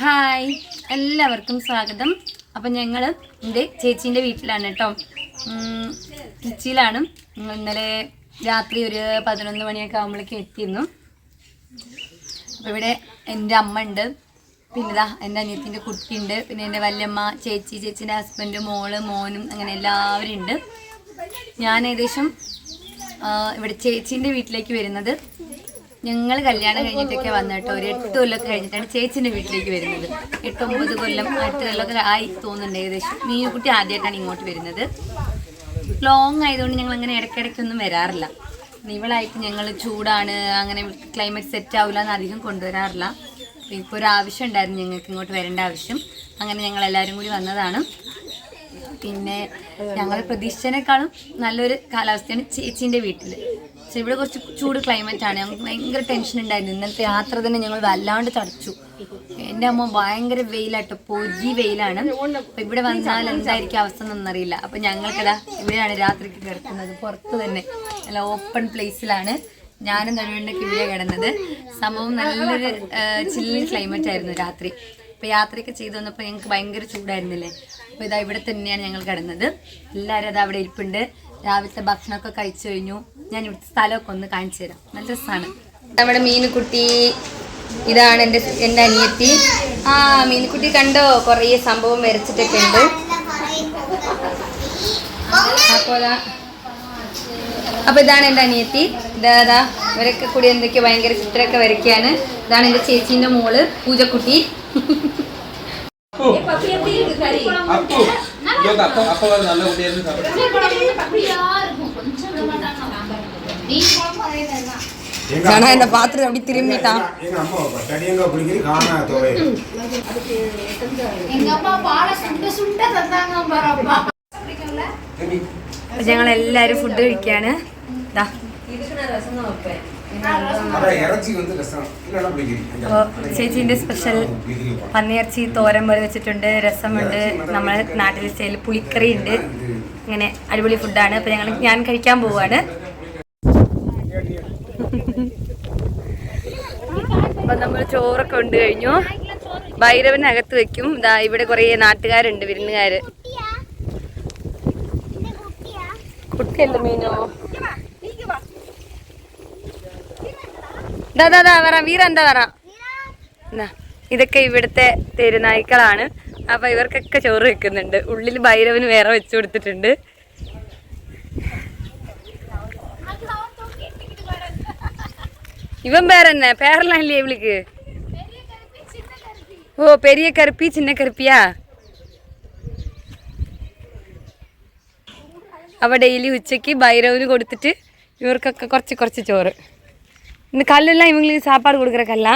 Hi. എല്ലാവർക്കും സ്വാഗതം. അപ്പം ഞങ്ങൾ എന്റെ ചേച്ചീന്റെ വീട്ടിലാണ് കേട്ടോ. ഞങ്ങൾ ഇന്നലെ രാത്രി ഒരു പതിനൊന്ന് മണിയൊക്കെ ആകുമ്പോഴേക്കും എത്തിയിരുന്നു. അപ്പോൾ ഇവിടെ എന്റെ അമ്മ ഉണ്ട്. പിന്നെ ഇതാ എന്റെ അനിയത്തിന്റെ കുട്ടിയുണ്ട്. പിന്നെ എന്റെ വല്യമ്മ ചേച്ചി ചേച്ചീന്റെ ഹസ്ബൻഡ് മോൾ മോനും അങ്ങനെ എല്ലാവരും ഉണ്ട്. ഞാൻ ഏകദേശം ഇവിടെ ചേച്ചീന്റെ വീട്ടിലേക്ക് വരുന്നത് ഞങ്ങൾ കല്യാണം കഴിഞ്ഞിട്ടൊക്കെ വന്നിട്ട് ഒരു എട്ട് കൊല്ലമൊക്കെ കഴിഞ്ഞിട്ടാണ് ചേച്ചിന്റെ വീട്ടിലേക്ക് വരുന്നത്. എട്ട് ഒമ്പത് കൊല്ലം എട്ട് കൊല്ലമൊക്കെ ആയി തോന്നുന്നുണ്ട് ഏകദേശം. മീനുകുട്ടി ആദ്യമായിട്ടാണ് ഇങ്ങോട്ട് വരുന്നത്. ലോങ് ആയതുകൊണ്ട് ഞങ്ങൾ അങ്ങനെ ഇടയ്ക്കിടയ്ക്കൊന്നും വരാറില്ല. ഇവളായിട്ട് ഞങ്ങൾ ചൂടാണ് അങ്ങനെ ക്ലൈമറ്റ് സെറ്റ് ആവില്ല എന്ന് അധികം കൊണ്ടുവരാറില്ല. ഇപ്പോൾ ഒരു ആവശ്യം ഉണ്ടായിരുന്നു ഞങ്ങൾക്ക് ഇങ്ങോട്ട് വരേണ്ട ആവശ്യം. അങ്ങനെ ഞങ്ങൾ എല്ലാവരും കൂടി വന്നതാണ്. പിന്നെ ഞങ്ങൾ പ്രതീക്ഷിച്ചതിനേക്കാളും നല്ലൊരു കാലാവസ്ഥയാണ് ചേച്ചീന്റെ വീട്ടിൽ പക്ഷെ ഇവിടെ കുറച്ച് ചൂട് ക്ലൈമറ്റ് ആണ്. ഞങ്ങൾക്ക് ഭയങ്കര ടെൻഷൻ ഉണ്ടായിരുന്നു. ഇന്നലത്തെ യാത്ര തന്നെ ഞങ്ങൾ വല്ലാണ്ട് തടച്ചു. എന്റെ അമ്മ ഭയങ്കര വെയിലാട്ടോ. പൊരി വെയിലാണ്. അപ്പൊ ഇവിടെ വന്നാൽ എന്തായിരിക്കും അവസ്ഥ എന്നറിയില്ല അപ്പൊ ഞങ്ങൾക്കതാ ഇവിടെയാണ് രാത്രിക്ക് കിടക്കുന്നത്. പുറത്ത് തന്നെ നല്ല ഓപ്പൺ പ്ലേസിലാണ് ഞാനും നടുവിന്റെയൊക്കെ ഇവിടെ കിടന്നത്. സംഭവം നല്ലൊരു ചില്ലി ക്ലൈമറ്റ് ആയിരുന്നു രാത്രി. അപ്പൊ യാത്രയൊക്കെ ചെയ്തു വന്നപ്പോൾ ഞങ്ങൾക്ക് ഭയങ്കര ചൂടായിരുന്നില്ലേ? അപ്പൊ ഇതാ ഇവിടെ തന്നെയാണ് ഞങ്ങൾ കിടന്നത്. എല്ലാവരും അത് അവിടെ ഇരിപ്പുണ്ട്. രാവിലത്തെ ഭക്ഷണമൊക്കെ കഴിച്ചു കഴിഞ്ഞു. ഞാൻ ഇവിടുത്തെ സ്ഥലമൊക്കെ ഒന്ന് കാണിച്ചു തരാം. നല്ല രസമാണ് നമ്മുടെ മീനുകുട്ടി ഇതാണ് എന്റെ എന്റെ അനിയത്തി. ആ മീനുകുട്ടി കണ്ടോ? കുറേ സംഭവം വരച്ചിട്ടൊക്കെ ഉണ്ട്. അപ്പോൾ അതാ അപ്പൊ ഇതാണ് എന്റെ അനിയത്തി. ഇതാ ഇവരൊക്കെ കൂടി എന്തൊക്കെ ഭയങ്കര ചിത്രമൊക്കെ വരയ്ക്കാണ് ഇതാണ് എന്റെ ചേച്ചീന്റെ മോൾ പൂജക്കുട്ടി. ഇതൊക്കെ അപ്പ അപ്പ നല്ല കുട്ടിയായിരുന്നു സാർ ஆனா என்ன பாத்துட்டு அப்படி திரும்பிட்டான் எங்க அம்மா தடியங்க பிடிக்கிற காணா தொகை எங்க அம்மா பாலை சுண்ட சுண்ட தந்தாங்க பாரப்பா ഞങ്ങൾ എല്ലാരും ഫുഡ് കഴിക്കാണ് ദാ. அப்புறம் இறைச்சி வந்து ചേച്ചിന്റെ സ്പെഷ്യൽ പന്നിയിറച്ചി തോരൻ പോലെ വെച്ചിട്ടുണ്ട്. രസമുണ്ട്. നമ്മളെ നാട്ടിൽ സ്റ്റൈൽ പുളിക്കറി ഉണ്ട് ഇങ്ങനെ അടിപൊളി ഫുഡാണ്. അപ്പൊ ഞങ്ങൾ ഞാൻ കഴിക്കാൻ പോവാണ്. അപ്പൊ നമ്മൾ ചോറൊക്കെ ഉണ്ട് കഴിഞ്ഞു. ഭൈരവനകത്ത് വെക്കും. ഇതാ ഇവിടെ കുറേ നാട്ടുകാരുണ്ട് വിരുന്നുകാര്. കുട്ടിയല്ല മീനോ? വരാം വീര എന്താ വരാം? ഇതൊക്കെ ഇവിടുത്തെ തെരുനായ്ക്കളാണ്. അപ്പൊ ഇവർക്കൊക്കെ ചോറ് വെക്കുന്നുണ്ട്. ഉള്ളിൽ ഭൈരവന് വേറെ വെച്ചു കൊടുത്തിട്ടുണ്ട്. ഇവൻ പേരെന്നെ? പേരെല്ലാം ഇല്ലേ ഇവൾക്ക്? ഓ പെരിയ കറുപ്പി ചിന്ന കറുപ്പിയാ? അവ ഡെയിലി ഉച്ചയ്ക്ക് ഭൈരവന് കൊടുത്തിട്ട് ഇവർക്കൊക്കെ കുറച്ച് കുറച്ച് ചോറ്. இந்த கல்லெல்லாம் இவங்களுக்கு சாப்பாடு கொடுக்குற கல்லா?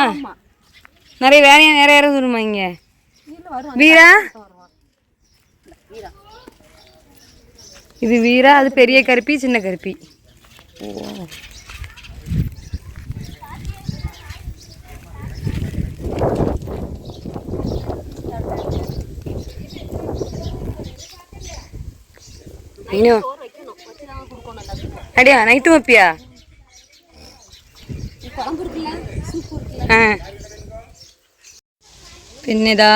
நிறைய வேற வேற யாரும் வருமா இங்க வீரா? இது வீரா அது பெரிய கருப்பி சின்ன கருப்பி. ஓ. ஐயோ. அடியா நைட்டு வைப்பியா? ആ. പിന്നെ ഇതാ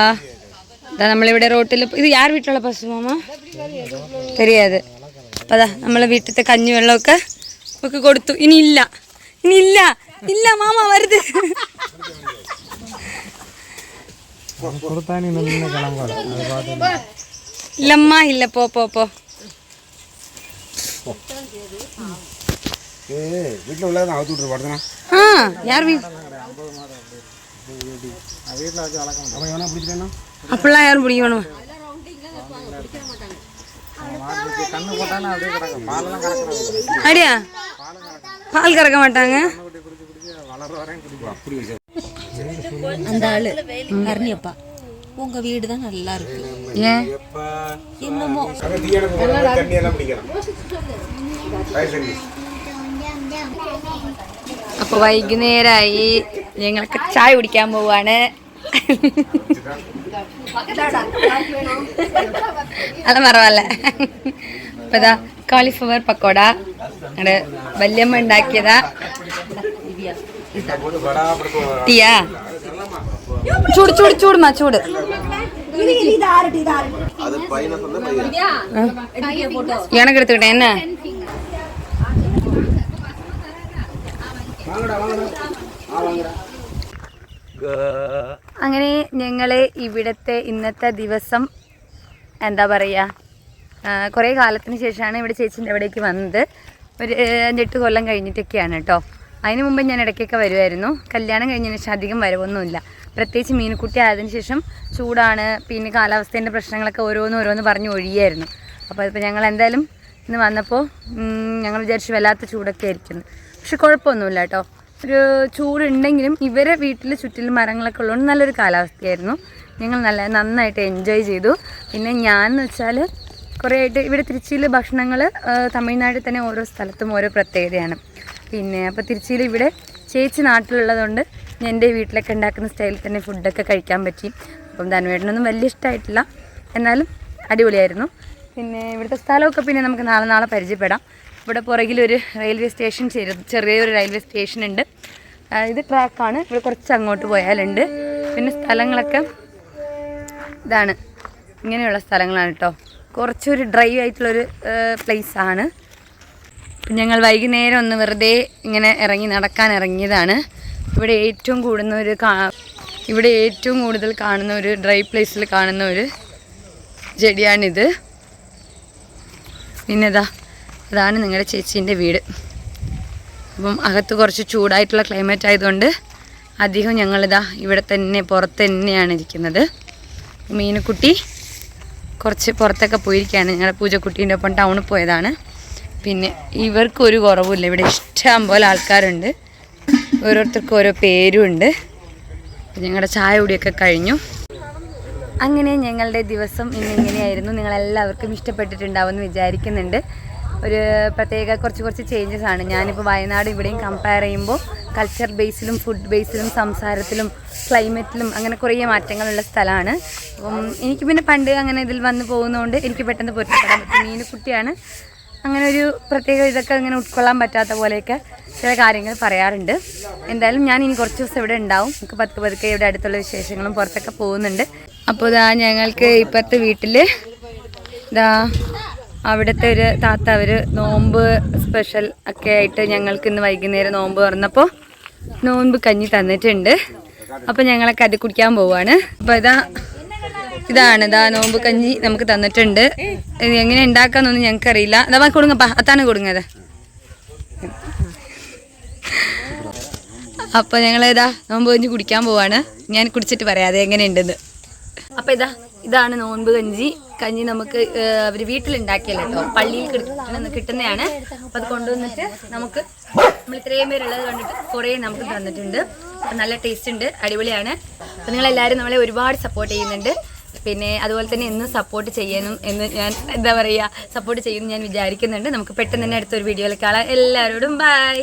ഇതാ നമ്മളിവിടെ റോട്ടിൽ ഇത് യാർ വീട്ടിലുള്ള പശു മാമ? തെരിയാത് അപ്പൊ അതാ നമ്മളെ വീട്ടിലത്തെ കഞ്ഞി വെള്ളമൊക്കെ ഒക്കെ കൊടുത്തു. ഇനി ഇല്ല ഇനി ഇല്ല ഇല്ല മാമ വരുത് ഇല്ലമ്മ ഇല്ല പോ പോ പോ. வீட்டில் உள்ளதை அவுத்து விட்டுரு படுத்தனா. ஆ யார் வீ அப்படிலாம் யாரும் பிடிக்க வேணும் அடியா பால் கறக்க மாட்டாங்க. அந்த ஆளு கரணியப்பா உங்க வீடு தான் நல்லா இருக்கு. ஏன்? என்னமோ. அங்கே தீயான தண்ணியெல்லாம் பிடிக்கலாம் சரி சரி അപ്പൊ വൈകുന്നേരമായി ഞങ്ങളൊക്കെ ചായ കുടിക്കാൻ പോവാണ് അല്ല മറവല്ല അപ്പൊ ഇതാ കാളിഫ്ലവർ പക്കോട ഞങ്ങളുടെ വല്യമ്മ ഉണ്ടാക്കിയതാ ടീയാ ചൂട് ചൂട് ചൂടുമാ ചൂട് அது பையனை சொன்னா பையன் எனக்கு எடுத்துக்கிட்டேன் என்ன അങ്ങനെ ഞങ്ങളെ ഇവിടുത്തെ ഇന്നത്തെ ദിവസം എന്താ പറയുക കുറേ കാലത്തിന് ശേഷമാണ് ഇവിടെ ചേച്ചീന്റെ അവിടേക്ക് വന്നത്. ഒരു അഞ്ചെട്ട് കൊല്ലം കഴിഞ്ഞിട്ടൊക്കെയാണ് കേട്ടോ. അതിന് മുമ്പ് ഞാൻ ഇടയ്ക്കൊക്കെ വരുമായിരുന്നു കല്യാണം കഴിഞ്ഞതിന് ശേഷം അധികം വരവൊന്നുമില്ല. പ്രത്യേകിച്ച് മീനുക്കുട്ടി ആയതിനു ശേഷം ചൂടാണ് പിന്നെ കാലാവസ്ഥേന്റെ പ്രശ്നങ്ങളൊക്കെ ഓരോന്ന് ഓരോന്ന് പറഞ്ഞ് ഒഴിയായിരുന്നു. അപ്പോൾ ഇപ്പോൾ ഞങ്ങൾ എന്തായാലും ഇന്ന് വന്നപ്പോൾ ഞങ്ങൾ വിചാരിച്ചു വല്ലാത്ത ചൂടൊക്കെ ആയിരിക്കുന്നു. പക്ഷെ കുഴപ്പമൊന്നുമില്ല കേട്ടോ. ഒരു ചൂടുണ്ടെങ്കിലും ഇവരെ വീട്ടിൽ ചുറ്റിലും മരങ്ങളൊക്കെ ഉള്ളതുകൊണ്ട് നല്ലൊരു കാലാവസ്ഥയായിരുന്നു. ഞങ്ങൾ നല്ല നന്നായിട്ട് എൻജോയ് ചെയ്തു. പിന്നെ ഞാൻ എന്ന് വെച്ചാൽ കുറേ ആയിട്ട് ഇവിടെ തിരുച്ചിയിൽ ഭക്ഷണങ്ങൾ തമിഴ്നാട്ടിൽ തന്നെ ഓരോ സ്ഥലത്തും ഓരോ പ്രത്യേകതയാണ്. പിന്നെ അപ്പോൾ തിരുച്ചിയിൽ ഇവിടെ ചേച്ചി നാട്ടിലുള്ളതുകൊണ്ട് എന്റെ വീട്ടിലൊക്കെ ഉണ്ടാക്കുന്ന സ്റ്റൈലിൽ തന്നെ ഫുഡൊക്കെ കഴിക്കാൻ പറ്റി. അപ്പം ധനുവേട്ടനൊന്നും വലിയ ഇഷ്ടമായിട്ടില്ല. എന്നാലും അടിപൊളിയായിരുന്നു. പിന്നെ ഇവിടുത്തെ സ്ഥലമൊക്കെ പിന്നെ നമുക്ക് നാളെ നാളെ പരിചയപ്പെടാം. ഇവിടെ പുറകിലൊരു റെയിൽവേ സ്റ്റേഷൻ ചെറു ചെറിയൊരു റെയിൽവേ സ്റ്റേഷൻ ഉണ്ട്. ഇത് ട്രാക്കാണ് ഇവിടെ കുറച്ച് അങ്ങോട്ട് പോയാലുണ്ട്. പിന്നെ സ്ഥലങ്ങളൊക്കെ ഇതാണ്. ഇങ്ങനെയുള്ള സ്ഥലങ്ങളാണ് കേട്ടോ കുറച്ചൊരു ഡ്രൈ ആയിട്ടുള്ളൊരു ആണ്. ഞങ്ങൾ വൈകുന്നേരം ഒന്ന് വെറുതെ ഇങ്ങനെ ഇറങ്ങി നടക്കാൻ ഇറങ്ങിയതാണ്. ഇവിടെ ഏറ്റവും കൂടുന്ന ഒരു ഇവിടെ ഏറ്റവും കൂടുതൽ കാണുന്ന ഒരു ഡ്രൈ പ്ലേസിൽ കാണുന്ന ഒരു ചെടിയാണിത്. പിന്നെ ഇതാ അതാണ് നിങ്ങളുടെ ചേച്ചീന്റെ വീട്. അപ്പം അകത്ത് കുറച്ച് ചൂടായിട്ടുള്ള ക്ലൈമറ്റ് ആയതുകൊണ്ട് അധികം ഞങ്ങളിതാ ഇവിടെ തന്നെ പുറത്ത് തന്നെയാണ് ഇരിക്കുന്നത്. മീനക്കുട്ടി കുറച്ച് പുറത്തൊക്കെ പോയിരിക്കുകയാണ് ഞങ്ങളുടെ പൂജക്കുട്ടീന്റെ ഒപ്പം ടൗണിൽ പോയതാണ്. പിന്നെ ഇവർക്കൊരു കുറവുമില്ല. ഇവിടെ ഇഷ്ടം പോലെ ആൾക്കാരുണ്ട്. ഓരോരുത്തർക്കും ഓരോ പേരും ഉണ്ട് ഞങ്ങളുടെ ചായ കുടിയൊക്കെ കഴിഞ്ഞു. അങ്ങനെ ഞങ്ങളുടെ ദിവസം ഇന്നിങ്ങനെയായിരുന്നു നിങ്ങളെല്ലാവർക്കും ഇഷ്ടപ്പെട്ടിട്ടുണ്ടാവുമെന്ന് വിചാരിക്കുന്നുണ്ട്. ഒരു പ്രത്യേക കുറച്ച് കുറച്ച് ചേഞ്ചസ് ആണ്. ഞാനിപ്പോൾ വയനാട് ഇവിടെയും കമ്പയർ ചെയ്യുമ്പോൾ കൾച്ചർ ബേസിലും ഫുഡ് ബേസിലും സംസാരത്തിലും ക്ലൈമറ്റിലും അങ്ങനെ കുറേ മാറ്റങ്ങളുള്ള സ്ഥലമാണ്. അപ്പം എനിക്ക് പിന്നെ പണ്ട് അങ്ങനെ ഇതിൽ വന്ന് പോകുന്നതുകൊണ്ട് എനിക്ക് പെട്ടെന്ന് പൊരുത്തപ്പെടാൻ പറ്റും. മീനുക്കുട്ടിയാണ്. അങ്ങനെ ഒരു പ്രത്യേക ഇതൊക്കെ അങ്ങനെ ഉൾക്കൊള്ളാൻ പറ്റാത്ത പോലെയൊക്കെ ചില കാര്യങ്ങൾ പറയാറുണ്ട്. എന്തായാലും ഞാൻ ഇനി കുറച്ച് ദിവസം ഇവിടെ ഉണ്ടാവും. നമുക്ക് പതുക്കെ പതുക്കെ ഇവിടെ അടുത്തുള്ള വിശേഷങ്ങളും പുറത്തൊക്കെ പോകുന്നുണ്ട്. അപ്പോൾ ഇതാ ഞങ്ങൾക്ക് ഇപ്പോഴത്തെ വീട്ടിൽ ഇതാ അവിടുത്തെ ഒരു താത്ത അവർ നോമ്പ് സ്പെഷ്യൽ ഒക്കെ ആയിട്ട് ഞങ്ങൾക്ക് ഇന്ന് വൈകുന്നേരം നോമ്പ് തുറന്നപ്പോൾ നോമ്പ് കഞ്ഞി തന്നിട്ടുണ്ട്. അപ്പോൾ ഞങ്ങളൊക്കെ അത് കുടിക്കാൻ പോവാണ്. അപ്പോൾ ഇതാ ഇതാണ് ഇതാ നോമ്പ് കഞ്ഞി നമുക്ക് തന്നിട്ടുണ്ട്. ഇത് എങ്ങനെ ഉണ്ടാക്കാന്നൊന്നും ഞങ്ങൾക്കറിയില്ല. അതാ കൊടുങ്ങപ്പാ അത്താണ് കൊടുങ്ങത് അപ്പോൾ ഞങ്ങൾ ഇതാ നോമ്പ് കഞ്ഞി കുടിക്കാൻ പോവാണ്. ഞാൻ കുടിച്ചിട്ട് പറയാം അത് എങ്ങനെയുണ്ടെന്ന്. അപ്പോൾ ഇതാ ഇതാണ് നോൻപ് കഞ്ചി. കഞ്ഞി നമുക്ക് അവർ വീട്ടിലുണ്ടാക്കിയല്ലോ കേട്ടോ പള്ളിയിൽ കിട്ടുന്ന കിട്ടുന്നതാണ് അപ്പോൾ അത് കൊണ്ടുവന്നിട്ട് നമുക്ക് നമ്മൾ ഇത്രയും പേരുള്ളത് കണ്ടിട്ട് കുറേ നമുക്ക് തന്നിട്ടുണ്ട്. അപ്പം നല്ല ടേസ്റ്റ് ഉണ്ട്. അടിപൊളിയാണ്. അപ്പോൾ നിങ്ങളെല്ലാവരും നമ്മളെ ഒരുപാട് സപ്പോർട്ട് ചെയ്യുന്നുണ്ട്. പിന്നെ അതുപോലെ തന്നെ എന്നും സപ്പോർട്ട് ചെയ്യാനും എന്ന് ഞാൻ എന്താ പറയുക സപ്പോർട്ട് ചെയ്യുമെന്ന് ഞാൻ വിചാരിക്കുന്നുണ്ട്. നമുക്ക് പെട്ടെന്ന് തന്നെ അടുത്തൊരു വീഡിയോയിൽ കാണാം എല്ലാവരോടും ബൈ